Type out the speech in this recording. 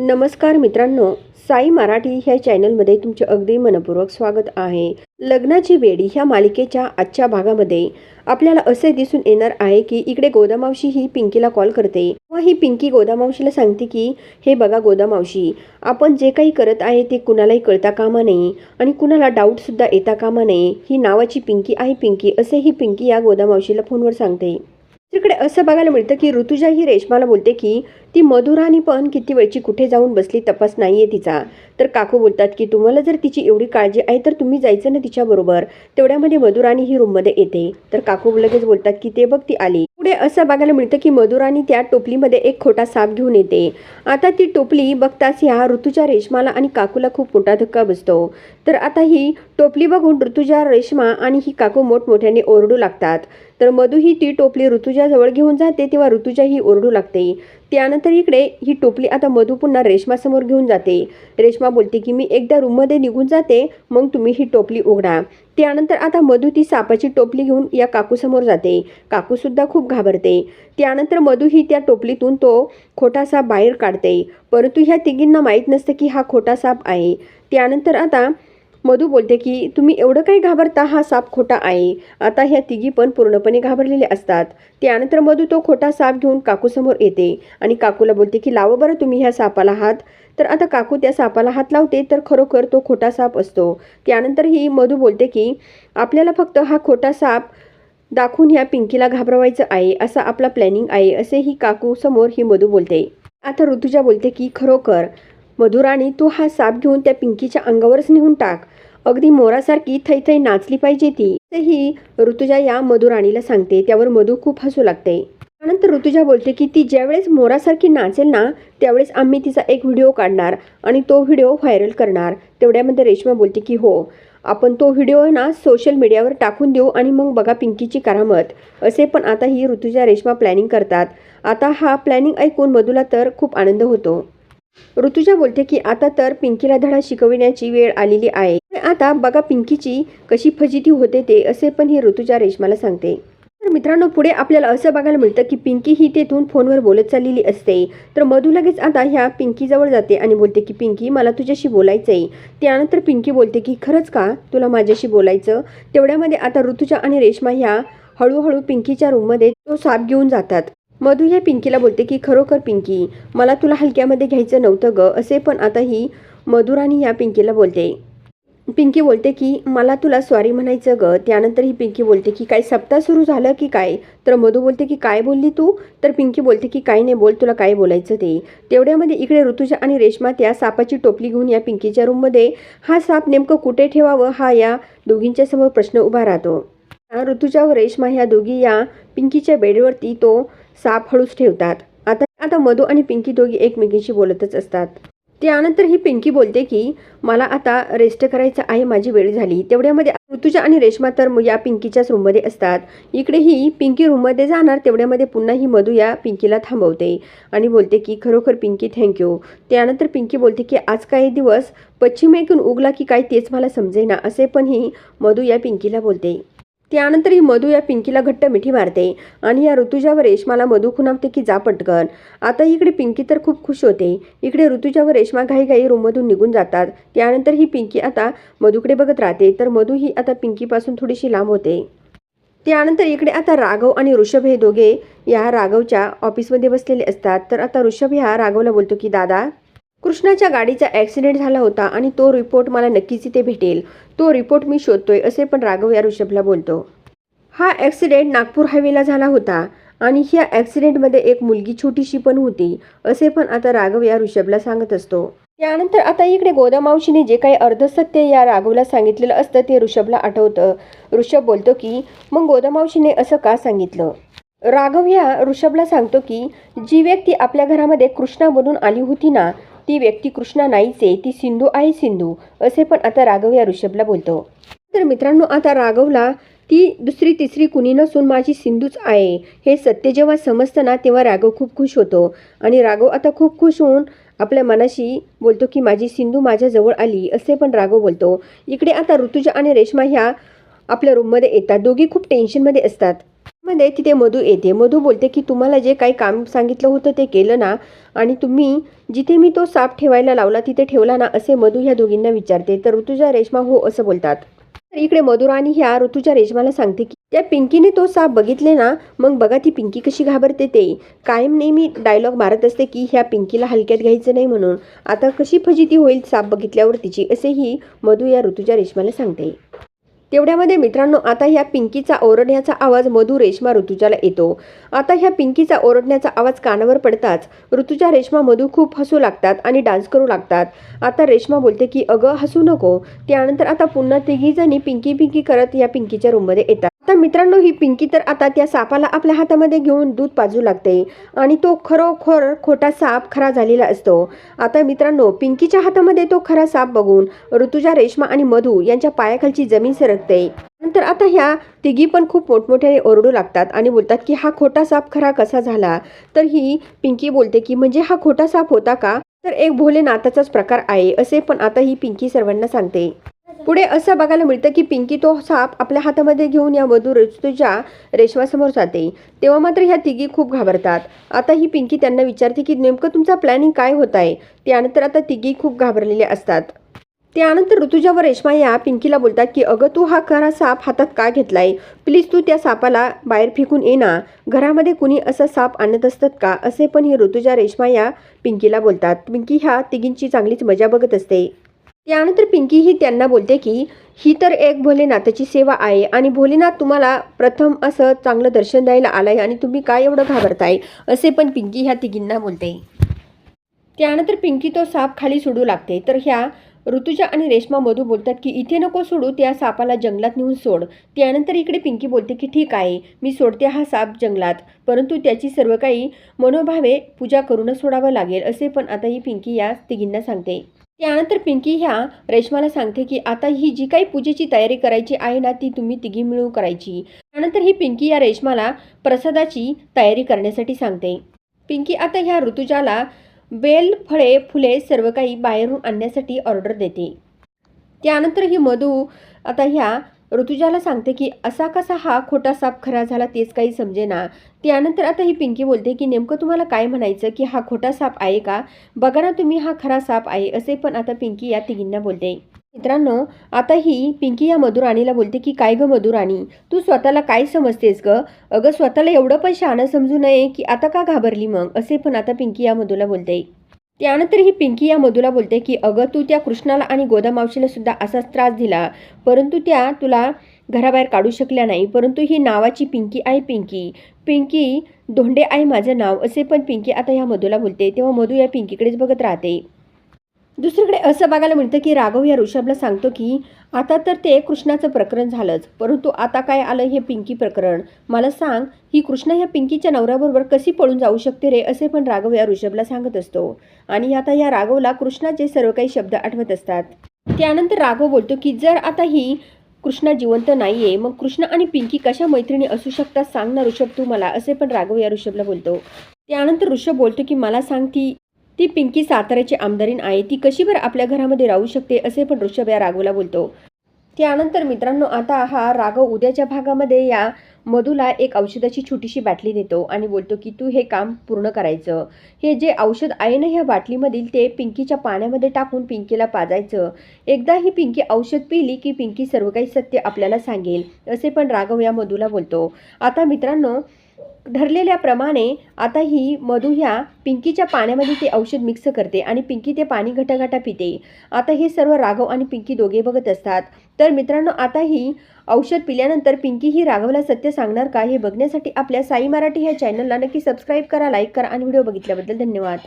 नमस्कार मित्रांनो साई मराठी ह्या चॅनलमध्ये तुमचे अगदी मनपूर्वक स्वागत आहे. लग्नाची बेडी ह्या मालिकेच्या आजच्या भागामध्ये आपल्याला असे दिसून येणार आहे की इकडे गोदामावशी ही पिंकीला कॉल करते. व ही पिंकी गोदामावशीला सांगते की हे बघा गोदामावशी आपण जे काही करत आहे ते कुणालाही कळता कामा नये आणि कुणाला डाऊटसुद्धा येता कामा नये. ही नावाची पिंकी आहे पिंकी असे ही पिंकी या गोदामावशीला फोनवर सांगते. तिकडे असं बघायला मिळतं की ऋतुजा ही रेशमाला बोलते की ती मधुराणी पण किती वेळची कुठे जाऊन बसली तपास नाहीये तिचा. तर काकू बोलतात की तुम्हाला जर तिची एवढी काळजी आहे तर तुम्ही जायचं ना तिच्याबरोबर. तेवढ्यामध्ये मधुराणी ही रूममध्ये येते. तर काकू लगेच बोलतात की ते बघ ती आली. पुढे असं बघायला मिळतं की मधुराणी त्या टोपलीमध्ये एक खोटा साप घेऊन येते. आता ती टोपली बघताच ह्या ऋतुजा रेशमाला आणि काकूला खूप मोठा धक्का बसतो. तर आता ही टोपली बघून ऋतुजा रेशमा आणि ही काकू मोठमोठ्याने ओरडू लागतात. तर मधू ही ती टोपली ऋतुजाजवळ घेऊन जाते तेव्हा ऋतुजा ही ओरडू लागते. त्यानंतर इकडे ही टोपली आता मधू पुन्हा रेशमासमोर घेऊन जाते. रेशमा बोलते की मी एकदा रूममध्ये निघून जाते मग तुम्ही ही टोपली उघडा. त्यानंतर आता मधू ती सापाची टोपली घेऊन या काकूसमोर जाते. काकूसुद्धा खूप घाबरते. त्यानंतर मधू ही त्या टोपलीतून तो खोटा साप बाहेर काढते. परंतु ह्या तिघींना माहीत नसतं की हा खोटा साप आहे. त्यानंतर आता मधू बोलते की तुम्ही एवढं काही घाबरता हा साप खोटा आहे आता ह्या तिघी पण पूर्णपणे घाबरलेले असतात. त्यानंतर मधू तो खोटा साप घेऊन काकूसमोर येते आणि काकूला बोलते की लावा बरं तुम्ही ह्या सापाला हात. तर आता काकू त्या सापाला हात लावते तर खरोखर तो खोटा साप असतो. त्यानंतर ही मधू बोलते की आपल्याला फक्त हा खोटा साप दाखवून ह्या पिंकीला घाबरवायचं आहे असा आपला प्लॅनिंग आहे असे ही काकू समोर ही मधू बोलते. आता ऋतुजा बोलते की खरोखर मधुराणी तू हा साप घेऊन त्या पिंकीच्या अंगावरच नेऊन टाक. अगदी मोरासारखी थै थै नाचली पाहिजे ती. ही ऋतुजा या मधुराणीला सांगते. त्यावर मधू खूप हसू लागते. त्यानंतर ऋतुजा बोलते की ती ज्यावेळेस मोरासारखी नाचेल ना त्यावेळेस आम्ही तिचा एक व्हिडिओ काढणार आणि तो व्हिडिओ व्हायरल करणार. तेवढ्यामध्ये रेश्मा बोलते की हो आपण तो व्हिडिओ ना सोशल मीडियावर टाकून देऊ आणि मग बघा पिंकीची करामत. असे पण आता ही ऋतुजा रेश्मा प्लॅनिंग करतात. आता हा प्लॅनिंग ऐकून मधूला तर खूप आनंद होतो. ऋतुजा बोलते की आता तर पिंकीला धडा शिकविण्याची वेळ आलेली आहे. आता बघा पिंकीची कशी फजिती होते ते असे पण ही ऋतुजा रेशमाला सांगते. तर मित्रांनो पुढे आपल्याला असं बघायला मिळतं की पिंकी ही तेथून फोनवर बोलत चाललेली असते. तर मधू लगेच आता ह्या पिंकीजवळ जाते आणि बोलते की पिंकी मला तुझ्याशी बोलायचं आहे त्यानंतर पिंकी बोलते की खरंच का? तुला माझ्याशी बोलायचं? तेवढ्यामध्ये आता ऋतुजा आणि रेशमा ह्या हळूहळू पिंकीच्या रूममध्ये तो साप घेऊन जातात. मधू या पिंकीला बोलते की खरोखर पिंकी मला तुला हलक्यामध्ये घ्यायचं नव्हतं ग असे पण आता ही मधुराणी या पिंकीला बोलते. पिंकी बोलते की मला तुला सॉरी म्हणायचं ग. त्यानंतर ही पिंकी बोलते की काय सप्ताह सुरू झालं की काय? तर मधू बोलते की काय बोलली तू? तर पिंकी बोलते की काय नाही बोल तुला काय बोलायचं ते. तेवढ्यामध्ये इकडे ऋतुजा आणि रेश्मा त्या सापाची टोपली घेऊन या पिंकीच्या रूममध्ये हा साप नेमकं कुठे ठेवावं हा या दोघींच्या समोर प्रश्न उभा राहतो. ऋतुजा व रेश्मा ह्या दोघी या पिंकीच्या बेडवरती तो साप हळूच ठेवतात. आता आता मधू आणि पिंकी दोघी एकमेकींशी बोलतच असतात. त्यानंतर ही पिंकी बोलते की मला आता रेस्ट करायचं आहे माझी वेळ झाली. तेवढ्यामध्ये ऋतुजा आणि रेश्मा तर या पिंकीच्याच रूममध्ये असतात. इकडे ही पिंकी रूममध्ये जाणार तेवढ्यामध्ये पुन्हा ही मधू या पिंकीला थांबवते आणि बोलते की खरोखर पिंकी थँक्यू त्यानंतर पिंकी बोलते की आज काही दिवस पश्चिमेकून उगला की काय तेच मला समजेना. असे पण ही मधू या पिंकीला बोलते. त्यानंतर ही मधू या पिंकीला घट्ट मिठी मारते आणि या ऋतुजावर रेशमाला मधू खुणावते की जा पटकन. आता इकडे पिंकी तर खूप खुश होते. इकडे ऋतुजावर रेशमा घाईघाई रूममधून निघून जातात. त्यानंतर ही पिंकी आता मधूकडे बघत राहते तर मधू ही आता पिंकीपासून थोडीशी लांब होते. त्यानंतर इकडे आता राघव आणि ऋषभ हे दोघे या राघवच्या ऑफिसमध्ये बसलेले असतात. तर आता ऋषभ ह्या राघवला बोलतो की दादा कृष्णाच्या गाडीचा ॲक्सिडेंट झाला होता आणि तो रिपोर्ट मला नक्कीच इथे भेटेल. तो रिपोर्ट मी शोधतोय असे पण राघव या ऋषभला बोलतो. हा ॲक्सिडेंट नागपूर हायवेला झाला होता आणि ह्या ॲक्सिडेंटमध्ये एक मुलगी छोटीशी पण होती असे पण आता राघव या ऋषभला सांगत असतो. त्यानंतर आता इकडे गोदामावशीने जे काही अर्धसत्य या राघवला सांगितलेलं असतं ते ऋषभला आठवतं. ऋषभ बोलतो की मग गोदामावशीने असं का सांगितलं? राघव या ऋषभला सांगतो की जी व्यक्ती आपल्या घरामध्ये कृष्णा बनून आली होती ना ती व्यक्ती कृष्णा नाहीचे ती सिंधू आहे सिंधू असे पण आता राघव या ऋषभला बोलतो. तर मित्रांनो आता राघवला ती दुसरी तिसरी कुणी नसून माझी सिंधूच आहे. हे सत्य जेव्हा समजतं ना तेव्हा राघव खूप खुश होतो. आणि राघव आता खूप खुश होऊन आपल्या मनाशी बोलतो की माझी सिंधू माझ्याजवळ आली असे पण राघव बोलतो. इकडे आता ऋतुजा आणि रेश्मा ह्या आपल्या रूममध्ये येतात. दोघी खूप टेन्शनमध्ये असतात. मध्ये तिथे मधू येते. मधू बोलते की तुम्हाला जे काही काम सांगितलं होतं ते केलं ना आणि तुम्ही जिथे मी तो साप ठेवायला लावला तिथे ठेवला ना असे मधू ह्या दोघींना विचारते. तर ऋतुजा रेश्मा हो असं बोलतात. तर इकडे मधुराणी ह्या ऋतूच्या रेशमाला सांगते की त्या पिंकीने तो साप बघितले ना मग बघा ती पिंकी कशी घाबरते ते. कायम नेहमी डायलॉग मारत असते की ह्या पिंकीला हलक्यात घ्यायचं नाही म्हणून. आता कशी फजिती होईल साप बघितल्यावर तिची? असेही मधू या ऋतूच्या रेशमाला सांगते. तेवढ्यामध्ये मित्रांनो आता ह्या पिंकीचा ओरडण्याचा आवाज मधू रेश्मा ऋतुजाला येतो. आता ह्या पिंकीचा ओरडण्याचा आवाज कानावर पडताच ऋतुजा रेश्मा मधू खूप हसू लागतात आणि डान्स करू लागतात. आता रेश्मा बोलते की अगं हसू नको. त्यानंतर आता पुन्हा तिघी जणी पिंकी पिंकी करत या पिंकीच्या रूममध्ये येतात. आता मित्रांनो ही पिंकी तर आता त्या सापाला आपल्या हातामध्ये घेऊन दूध पाजू लागते आणि तो खरोखर खोटा साप खरा झालेला असतो. आता मित्रांनो पिंकीच्या हातामध्ये तो खरा साप बघून ऋतुजा रेश्मा आणि मधू यांच्या पायाखालची जमीन सरकते. नंतर आता ह्या तिघी पण खूप मोठमोठ्याने ओरडू लागतात आणि बोलतात की हा खोटा साप खरा कसा झाला? तर ही पिंकी बोलते की म्हणजे हा खोटा साप होता का? तर एक भोले नाताचाच प्रकार आहे असे पण आता ही पिंकी सर्वांना सांगते. पुढे असं बघायला मिळतं की पिंकी तो साप आपल्या हातामध्ये घेऊन या वधू ऋतूच्या रेशमासमोर जाते. तेव्हा मात्र ह्या तिघी खूप घाबरतात. आता ही पिंकी त्यांना विचारते की नेमकं तुमचा प्लॅनिंग काय होत आहे त्यानंतर आता तिघी खूप घाबरलेल्या असतात. त्यानंतर ऋतुजा व रेश्मा या पिंकीला बोलतात की अगं तू हा खरा साप हातात का घेतलाय? प्लीज तू त्या सापाला बाहेर फेकून ये ना. घरामध्ये कुणी असा साप आणत असतात का? असे पण ही ऋतुजा रेश्मा या पिंकीला बोलतात. पिंकी ह्या तिघींची चांगलीच मजा बघत असते. त्यानंतर पिंकी ही त्यांना बोलते की ही तर एक भोलेनाथाची सेवा आहे आणि भोलेनाथ तुम्हाला प्रथम असं चांगलं दर्शन द्यायला आलं आहे आणि तुम्ही काय एवढं घाबरताय? असे पण पिंकी ह्या तिघींना बोलते. त्यानंतर पिंकी तो साप खाली सोडू लागते. तर ह्या ऋतुजा आणि रेश्मा मधू बोलतात की इथे नको सोडू त्या सापाला जंगलात नेऊन सोड. त्यानंतर इकडे पिंकी बोलते की ठीक आहे मी सोडते हा साप जंगलात परंतु त्याची सर्व काही मनोभावे पूजा करूनच सोडावं लागेल. असे पण आता ही पिंकी या तिघींना सांगते. त्यानंतर पिंकी ह्या रेश्माला सांगते की आता ही जी काही पूजेची तयारी करायची आहे ना ती तुम्ही तिघी मिळून करायची. त्यानंतर ही पिंकी या रेश्माला प्रसादाची तयारी करण्यासाठी सांगते. पिंकी आता ह्या ऋतुजाला बेल फळे फुले सर्व काही बाहेरून आणण्यासाठी ऑर्डर देते. त्यानंतर ही मधू आता ह्या ऋतुजाला सांगते की असा कसा हा खोटा साप खरा झाला तेच काही समजेना त्यानंतर आता ही पिंकी बोलते की नेमकं तुम्हाला काय म्हणायचं की हा खोटा साप आहे का? बघा ना तुम्ही हा खरा साप आहे असे पण आता पिंकी या तिघींना बोलते. मित्रांनो आता ही पिंकी या मधुराणीला बोलते की काय ग मधुराणी तू स्वतःला काय समजतेस ग? अगं स्वतःला एवढं पण शहाणं समजू नये की आता का घाबरली मग? असे पण आता पिंकी या मधूला बोलते. त्यानंतर ही पिंकी या मधूला बोलते की अगं तू त्या कृष्णाला आणि गोदामावशीला सुद्धा असाच त्रास दिला. परंतु त्या तुला घराबाहेर काढू शकल्या नाही. परंतु ही नावाची पिंकी आहे पिंकी. पिंकी धोंडे आहे माझं नाव असे पण पिंकी आता ह्या मधूला बोलते. तेव्हा मधू या पिंकीकडेच बघत राहते. दुसरीकडे असं बघायला मिळतं की राघव या ऋषभला सांगतो की आता तर ते कृष्णाचं प्रकरण झालंच परंतु आता काय आलं हे पिंकी प्रकरण? मला सांग ही कृष्णा ह्या पिंकीच्या नवऱ्याबरोबर कशी पळून जाऊ शकते रे? असे पण राघव या ऋषभला सांगत असतो. आणि आता या राघवला कृष्णाचे सर्व काही शब्द आठवत असतात. त्यानंतर राघव बोलतो की जर आता ही कृष्णा जिवंत नाही आहे मग कृष्णा आणि पिंकी कशा मैत्रिणी असू शकतात? सांग ना ऋषभ तू मला असे पण राघव या ऋषभला बोलतो. त्यानंतर ऋषभ बोलतो की मला सांग ती ती पिंकी साताऱ्याची आमदारीन आहे. ती कशी बरं आपल्या घरामध्ये राहू शकते असे पण ऋषभ या राघवला बोलतो. त्यानंतर मित्रांनो आता हा राघव उद्याच्या भागामध्ये या मधूला एक औषधाची छोटीशी बाटली देतो आणि बोलतो की तू हे काम पूर्ण करायचं. हे जे औषध आहे ना ह्या बाटलीमधील ते पिंकीच्या पाण्यामध्ये टाकून पिंकीला पाजायचं. एकदा ही पिंकी औषध पिली की पिंकी सर्व काही सत्य आपल्याला सांगेल. असे पण राघव या मधूला बोलतो. आता मित्रांनो ठरलेल्याप्रमाणे आता ही मधू ह्या पिंकीच्या पाण्यामध्ये ते औषध मिक्स करते आणि पिंकी ते पाणी घटाघटा पिते. आता हे सर्व राघव आणि पिंकी दोघे बघत असतात. तर मित्रांनो आता ही औषध पिल्यानंतर पिंकी ही राघवला सत्य सांगणार का हे बघण्यासाठी आपल्या साई मराठी ह्या चॅनलला नक्की सबस्क्राईब करा लाईक करा आणि व्हिडिओ बघितल्याबद्दल धन्यवाद.